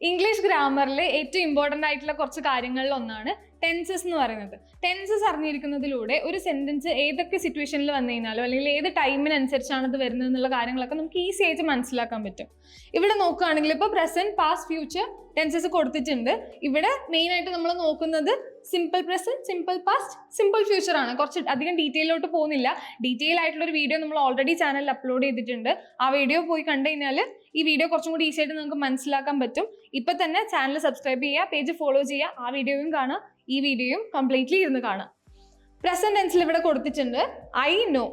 English ഗ്രാമറിൽ ഏറ്റവും important ആയിട്ടുള്ള കുറച്ച് കാര്യങ്ങളിൽ ഒന്നാണ് ടെൻസസ് എന്ന് പറയുന്നത്. ടെൻസസ് അറിഞ്ഞിരിക്കുന്നതിലൂടെ ഒരു സെന്റൻസ് ഏതൊക്കെ സിറ്റുവേഷനിൽ വന്നു കഴിഞ്ഞാലോ അല്ലെങ്കിൽ ഏത് ടൈമിനനുസരിച്ചാണ് ഇത് വരുന്നത് എന്നുള്ള കാര്യങ്ങളൊക്കെ നമുക്ക് ഈസി ആയിട്ട് മനസ്സിലാക്കാൻ പറ്റും. ഇവിടെ നോക്കുകയാണെങ്കിൽ ഇപ്പോൾ പ്രസന്റ് പാസ്റ്റ് ഫ്യൂച്ചർ ടെൻസസ് കൊടുത്തിട്ടുണ്ട്. ഇവിടെ മെയിൻ ആയിട്ട് നമ്മൾ നോക്കുന്നത് simple present simple past simple future ആണ്. കുറച്ച് അധികം ഡീറ്റെയിലോട്ട് പോകുന്നില്ല. ഡീറ്റെയിൽ ആയിട്ടുള്ള ഒരു വീഡിയോ നമ്മൾ ഓൾറെഡി ചാനലിൽ അപ്ലോഡ് ചെയ്തിട്ടുണ്ട്. ആ വീഡിയോ പോയി കണ്ടു കഴിഞ്ഞാൽ ഈ വീഡിയോ കുറച്ചും കൂടി ഈസി ആയിട്ട് നമുക്ക് മനസ്സിലാക്കാൻ പറ്റും. ഇപ്പൊ തന്നെ ചാനൽ സബ്സ്ക്രൈബ് ചെയ്യുക പേജ് ഫോളോ ചെയ്യുക. ആ വീഡിയോയും കാണുക. ഈ വീഡിയോയും കംപ്ലീറ്റ്ലി ഇരുന്ന് കാണാം. പ്രസന്റ് ടെൻസിൽ ഇവിടെ കൊടുത്തിട്ടുണ്ട് ഐ നോ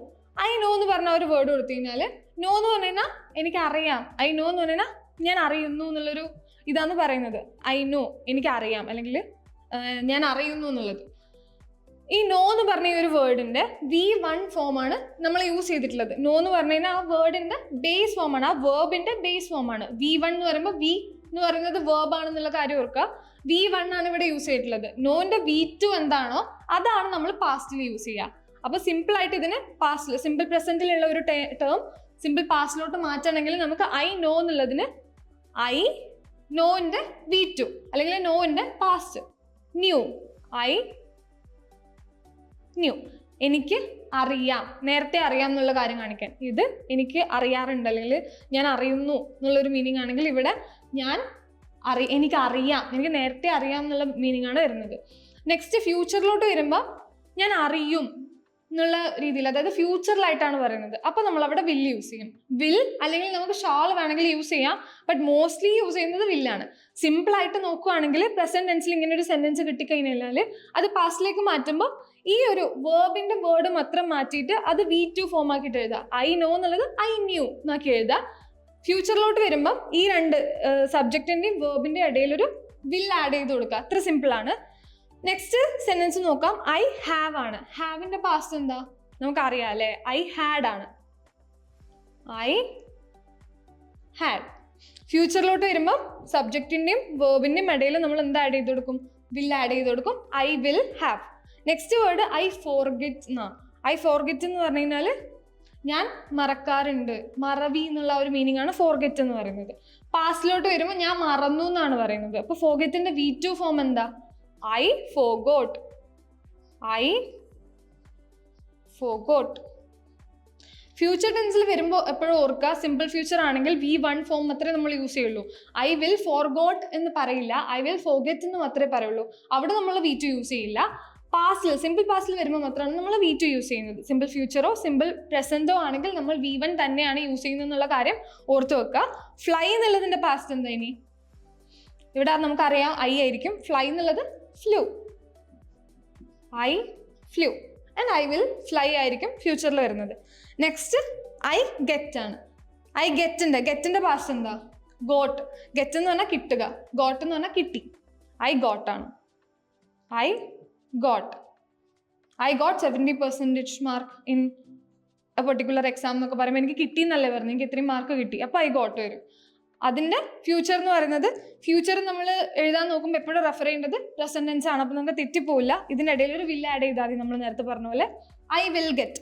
ഐ നോ എന്ന് പറഞ്ഞ ഒരു വേർഡ് കൊടുത്തു കഴിഞ്ഞാൽ നോ എന്ന് പറഞ്ഞു കഴിഞ്ഞാൽ എനിക്ക് അറിയാം ഐ നോ എന്ന് പറഞ്ഞാൽ ഞാൻ അറിയുന്നു എന്നുള്ളൊരു ഇതാന്ന് പറയുന്നത്. ഐ നോ എനിക്ക് അറിയാം അല്ലെങ്കിൽ ഞാൻ അറിയുന്നു എന്നുള്ളത്. ഈ നോ എന്ന് പറഞ്ഞ ഈ ഒരു വേർഡിന്റെ വി വൺ ഫോമാണ് നമ്മൾ യൂസ് ചെയ്തിട്ടുള്ളത്. നോ എന്ന് പറഞ്ഞു കഴിഞ്ഞാൽ ആ വേർഡിന്റെ ബേസ് ഫോമാണ് ആ വേർബിന്റെ ബേസ് ഫോമാണ് വി വൺ എന്ന് പറയുമ്പോൾ വി എന്ന് പറയുന്നത് വേർബ് ആണെന്നുള്ള കാര്യം ഓർക്കുക. വി വൺ ആണ് ഇവിടെ യൂസ് ചെയ്തിട്ടുള്ളത്. നോന്റെ വി ടു എന്താണോ അതാണ് നമ്മൾ പാസ്റ്റിൽ യൂസ് ചെയ്യുക. അപ്പൊ സിമ്പിൾ ആയിട്ട് ഇതിന് പാസ്റ്റിൽ സിമ്പിൾ പ്രസന്റിലുള്ള ഒരു ടേം സിമ്പിൾ പാസ്റ്റിലോട്ട് മാറ്റണമെങ്കിൽ നമുക്ക് ഐ നോ എന്നുള്ളതിന് ഐ നോന്റെ വി ടു അല്ലെങ്കിൽ നോന്റെ പാസ്റ്റ് ന്യൂ ഐ ന്യൂ എനിക്ക് അറിയാം. നേരത്തെ അറിയാം എന്നുള്ള കാര്യം കാണിക്കാൻ. ഇത് എനിക്ക് അറിയാറുണ്ട്. അല്ലെങ്കിൽ ഞാൻ അറിയുന്നു എന്നുള്ളൊരു മീനിങ് ആണെങ്കിൽ ഇവിടെ ഞാൻ അറി എനിക്ക് അറിയാം എനിക്ക് നേരത്തെ അറിയാം എന്നുള്ള മീനിങ് ആണ് വരുന്നത്. നെക്സ്റ്റ് ഫ്യൂച്ചറിലോട്ട് വരുമ്പോൾ ഞാൻ അറിയും എന്നുള്ള രീതിയിൽ അതായത് ഫ്യൂച്ചറിലായിട്ടാണ് പറയുന്നത്. അപ്പോൾ നമ്മൾ അവിടെ വിൽ യൂസ് ചെയ്യും. വിൽ അല്ലെങ്കിൽ നമുക്ക് ഷാൾ വേണമെങ്കിൽ യൂസ് ചെയ്യാം. ബട്ട് മോസ്റ്റ്ലി യൂസ് ചെയ്യുന്നത് വില്ലാണ് സിമ്പിളായിട്ട് നോക്കുകയാണെങ്കിൽ പ്രസന്റ് ടെൻസിൽ ഇങ്ങനെ ഒരു സെന്റൻസ് കിട്ടിക്കഴിഞ്ഞാൽ അത് പാസ്റ്റിലേക്ക് മാറ്റുമ്പോൾ ഈ ഒരു വേർബിന്റെ വേർഡ് മാത്രം മാറ്റിയിട്ട് അത് വി ടു ഫോം ആക്കിയിട്ട് എഴുതുക ഐ നോ എന്നുള്ളത് ഐ ന്യൂ എന്നാക്കി എഴുതുക ഫ്യൂച്ചറിലോട്ട് വരുമ്പം ഈ രണ്ട് സബ്ജക്റ്റിന്റെയും വേർബിന്റെയും ഇടയിൽ ഒരു വിൽ ആഡ് ചെയ്ത് കൊടുക്കുക അത്ര സിമ്പിൾ ആണ്. നെക്സ്റ്റ് സെന്റൻസ് നോക്കാം. ഐ ഹാവ് ആണ്. ഹാവിന്റെ പാസ്റ്റ് എന്താ? നമുക്കറിയാം അല്ലേ? ഐ ഹാഡ് ആണ്. ഐ ഹാഡ് ഫ്യൂച്ചറിലോട്ട് വരുമ്പോൾ സബ്ജക്റ്റിന്റെയും വേർബിന്റെയും ഇടയിൽ നമ്മൾ എന്താ ആഡ് ചെയ്ത് കൊടുക്കും? വിൽ ആഡ് ചെയ്ത് കൊടുക്കും. I will have next word I forget എന്നാ ഐ ഫോർഗെറ്റ് എന്ന് പറഞ്ഞു കഴിഞ്ഞാൽ ഞാൻ മറക്കാറുണ്ട്. മറവി എന്നുള്ള ഒരു മീനിങ് ആണ് ഫോർഗെറ്റ് എന്ന് പറയുന്നത്. പാസ്റ്റിലോട്ട് വരുമ്പോൾ ഞാൻ മറന്നു എന്നാണ് പറയുന്നത്. അപ്പൊ ഫോർഗെറ്റിന്റെ വി ടു ഫോം എന്താ? I forgot I forgot future ടെൻസിൽ വരുമ്പോൾ എപ്പോഴും ഓർക്കുക. സിമ്പിൾ ഫ്യൂച്ചർ ആണെങ്കിൽ വി വൺ ഫോം മാത്രമേ നമ്മൾ യൂസ് ചെയ്യുള്ളൂ. ഐ വിൽ ഫോർഗോട്ട് എന്ന് പറയില്ല. ഐ വിൽ ഫോഗെറ്റ് എന്ന് മാത്രമേ പറയുള്ളൂ. അവിടെ നമ്മൾ വി ടു യൂസ് ചെയ്യില്ല. പാസ്റ്റിൽ സിമ്പിൾ പാസ്റ്റിൽ വരുമ്പോൾ മാത്രമാണ് നമ്മൾ വി ടു യൂസ് ചെയ്യുന്നത്. സിമ്പിൾ ഫ്യൂച്ചറോ സിമ്പിൾ പ്രസന്റോ ആണെങ്കിൽ നമ്മൾ വി വൺ തന്നെയാണ് യൂസ് ചെയ്യുന്നത് എന്നുള്ള കാര്യം ഓർത്ത് വെക്കുക. ഫ്ലൈ എന്നുള്ളതിന്റെ പാസ്റ്റ് എന്താ ഇനി? ഇവിടെ നമുക്കറിയാം ഐ ആയിരിക്കും. ഫ്ലൈ എന്നുള്ളത് flew I flew and I will fly ആയിരിക്കും ഫ്യൂച്ചറിൽ വരുന്നത്. നെക്സ്റ്റ് ഐ ഗെറ്റ് ആണ്. ഐ ഗെറ്റിന്റെ ഗെറ്റിന്റെ പാസ്റ്റ് എന്താ? ഗോട്ട് ഗെറ്റ് എന്ന് പറഞ്ഞാൽ കിട്ടുക. ഗോട്ട് എന്ന് പറഞ്ഞാൽ കിട്ടി. ഐ ഗോട്ട് ആണ്. I got I got seventy percentage mark in a particular exam എന്നൊക്കെ പറയുമ്പോൾ എനിക്ക് കിട്ടി എന്നല്ലേ പറഞ്ഞു എനിക്ക് ഇത്രയും മാർക്ക് കിട്ടി. അപ്പോൾ ഐ ഗോട്ട് വരും. അതിന്റെ ഫ്യൂച്ചർ എന്ന് പറയുന്നത് ഫ്യൂച്ചർ നമ്മൾ എഴുതാൻ നോക്കുമ്പോൾ എപ്പോഴും റെഫർ ചെയ്യേണ്ടത് പ്രസന്റൻസ് ആണ്. അപ്പോൾ നമുക്ക് തെറ്റിപ്പോവില്ല. ഇതിന്റെ ഇടയിൽ ഒരു വില്ല ആഡ് ചെയ്താൽ മതി നമ്മൾ നേരത്തെ പറഞ്ഞ പോലെ. I will get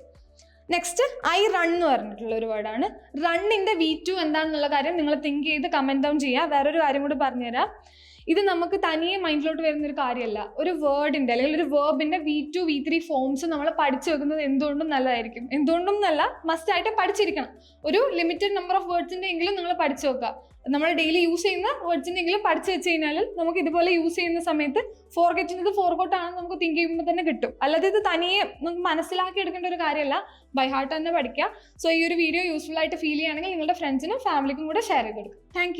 next I run എന്ന് പറഞ്ഞിട്ടുള്ള ഒരു വേർഡാണ് റണ്ണിന്റെ വി ടു എന്താണെന്നുള്ള കാര്യം നിങ്ങൾ തിങ്ക് ചെയ്ത് കമന്റ് ഡൗൺ ചെയ്യുക വേറൊരു കാര്യം കൂടി പറഞ്ഞുതരാം. ഇത് നമുക്ക് തനിയെ മൈൻഡിലോട്ട് വരുന്ന ഒരു കാര്യമല്ല. ഒരു വേർഡിന്റെ അല്ലെങ്കിൽ ഒരു വേർബിന്റെ V two V three forms നമ്മൾ പഠിച്ചു വെക്കുന്നത് എന്തുകൊണ്ടും നല്ലതായിരിക്കും. എന്തുകൊണ്ടും നല്ല മസ്റ്റ് ആയിട്ട് പഠിച്ചിരിക്കണം. ഒരു ലിമിറ്റഡ് നമ്പർ ഓഫ് വേർഡ്സിന്റെ എങ്കിലും നിങ്ങൾ പഠിച്ചു വെക്കുക. നമ്മൾ ഡെയിലി യൂസ് ചെയ്യുന്ന വേർഡ്സിന്റെ എങ്കിലും പഠിച്ചു വെച്ച് കഴിഞ്ഞാൽ നമുക്ക് ഇതുപോലെ യൂസ് ചെയ്യുന്ന സമയത്ത് ഫോർഗെറ്റിനത് ഫോർഗോട്ട് ആണെന്ന് നമുക്ക് തിങ്ക് ചെയ്യുമ്പോൾ തന്നെ കിട്ടും. അല്ലാതെ ഇത് തനിയെ നമുക്ക് മനസ്സിലാക്കി എടുക്കേണ്ട ഒരു കാര്യമല്ല. ബൈ ഹാർട്ട് തന്നെ പഠിക്കുക. സോ ഈ ഒരു വീഡിയോ യൂസ്ഫുൾ ആയിട്ട് ഫീൽ ചെയ്യുകയാണെങ്കിൽ നിങ്ങളുടെ ഫ്രണ്ട്സിനും ഫാമിലിക്കും കൂടെ ഷെയർ ചെയ്ത് കൊടുക്കും thank